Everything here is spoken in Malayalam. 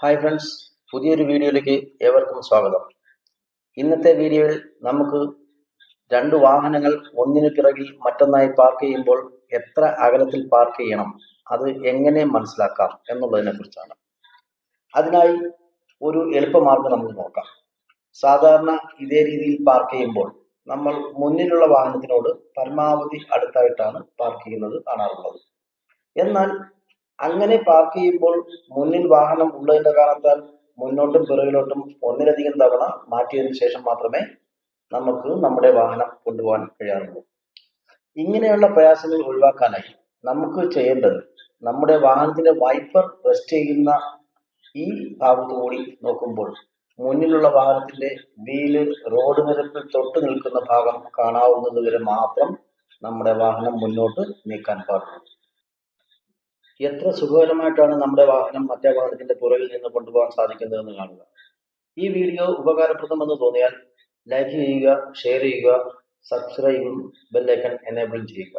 ഹായ് ഫ്രണ്ട്സ് പുതിയൊരു വീഡിയോയിലേക്ക് ഏവർക്കും സ്വാഗതം. ഇന്നത്തെ വീഡിയോയിൽ നമുക്ക് രണ്ട് വാഹനങ്ങൾ ഒന്നിന് പിറകിൽ മറ്റൊന്നായി പാർക്ക് ചെയ്യുമ്പോൾ എത്ര അകലത്തിൽ പാർക്ക് ചെയ്യണം അത് എങ്ങനെ മനസ്സിലാക്കാം എന്നുള്ളതിനെ കുറിച്ചാണ്. അതിനായി ഒരു എളുപ്പമാർഗം നമുക്ക് നോക്കാം. സാധാരണ ഇതേ രീതിയിൽ പാർക്ക് ചെയ്യുമ്പോൾ നമ്മൾ മുന്നിലുള്ള വാഹനത്തിനോട് പരമാവധി അടുത്തായിട്ടാണ് പാർക്ക് ചെയ്യുന്നത് കാണാറുള്ളത്. എന്നാൽ അങ്ങനെ പാർക്ക് ചെയ്യുമ്പോൾ മുന്നിൽ വാഹനം ഉള്ളതിന്റെ കാരണത്താൽ മുന്നോട്ടും പിറകിലോട്ടും ഒന്നിലധികം തവണ മാറ്റിയതിനു ശേഷം മാത്രമേ നമുക്ക് നമ്മുടെ വാഹനം കൊണ്ടുപോകാൻ കഴിയാറുള്ളൂ. ഇങ്ങനെയുള്ള പ്രയാസങ്ങൾ ഒഴിവാക്കാനായി നമുക്ക് ചെയ്യേണ്ടത് നമ്മുടെ വാഹനത്തിന്റെ വൈപ്പർ റെസ്റ്റ് ചെയ്യുന്ന ഈ ഭാഗത്തു കൂടി നോക്കുമ്പോൾ മുന്നിലുള്ള വാഹനത്തിന്റെ വീൽ റോഡ് നിരപ്പിൽ തൊട്ട് നിൽക്കുന്ന ഭാഗം കാണാവുന്നത് വരെ മാത്രം നമ്മുടെ വാഹനം മുന്നോട്ട് നീക്കാൻ പാടുള്ളൂ. എത്ര സുഖകരമായിട്ടാണ് നമ്മുടെ വാഹനം മറ്റേ വാഹനത്തിന്റെ പുറകിൽ നിന്ന് കൊണ്ടുപോകാൻ സാധിക്കുന്നതെന്ന് കാണുക. ഈ വീഡിയോ ഉപകാരപ്രദമെന്ന് തോന്നിയാൽ ലൈക്ക് ചെയ്യുക ഷെയർ ചെയ്യുക സബ്സ്ക്രൈബും ബെല്ലൈക്കൺ എനേബിളും ചെയ്യുക.